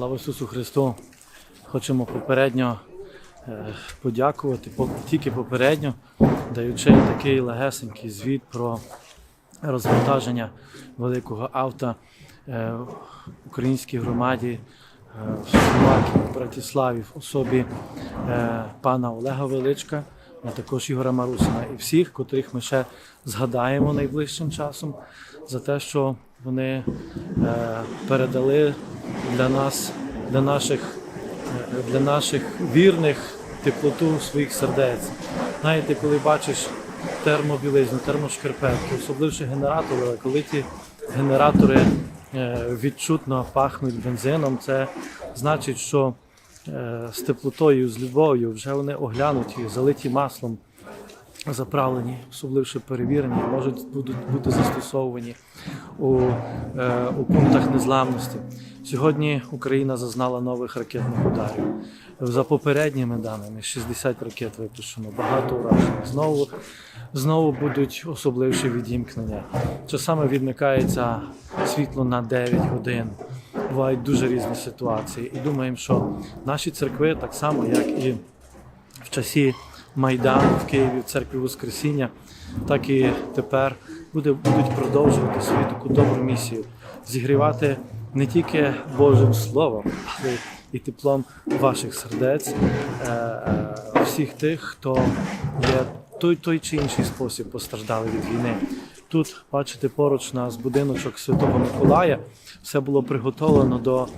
Слава Ісусу Христу! Хочемо попередньо е, подякувати, по- тільки попередньо, даючи такий легесенький звіт про розвантаження великого авто е, в українській громаді е, в Словакії, в Братиславі, в особі пана Олега Величка, а також Ігора Марусина і всіх, котрих ми ще згадаємо найближчим часом за те, що вони передали для нас, для наших, для наших вірних теплоту своїх сердець. Знаєте, коли бачиш термобілизну, термошкарпетки, особливо генератори, коли ті генератори е, відчутно пахнуть бензином, це значить, що е, з теплотою, з любов'ю вже вони оглянуті, залиті маслом, заправлені, особливо перевірені, можуть будуть бути застосовані у, е, у пунктах незламності. Сьогодні Україна зазнала нових ракетних ударів. За попередніми даними 60 ракет випущено, багато уражень. Знову, знову будуть особливші відімкнення. Часами відмикається світло на 9 годин. Бувають дуже різні ситуації. І думаємо, що наші церкви, так само як і в часі Майдану в Києві, в церкві Воскресіння, так і тепер буде, будуть продовжувати свою таку добру місію, зігрівати не тільки Божим Словом, але і теплом ваших сердець, е, е, всіх тих, хто є той, той чи інший спосіб постраждали від війни. Тут, бачите, поруч нас будиночок Святого Миколая. Все було приготовлено до,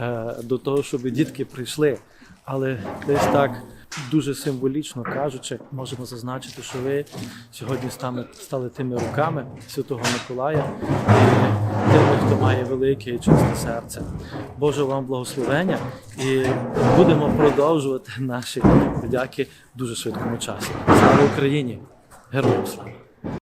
е, до того, щоб дітки прийшли. Але десь так дуже символічно кажучи, можемо зазначити, що ви сьогодні стали, тими руками Святого Миколая і тими, хто має велике і чисте серце. Боже вам благословення і будемо продовжувати наші подяки в дуже швидкому часі. Слава Україні! Героям слава!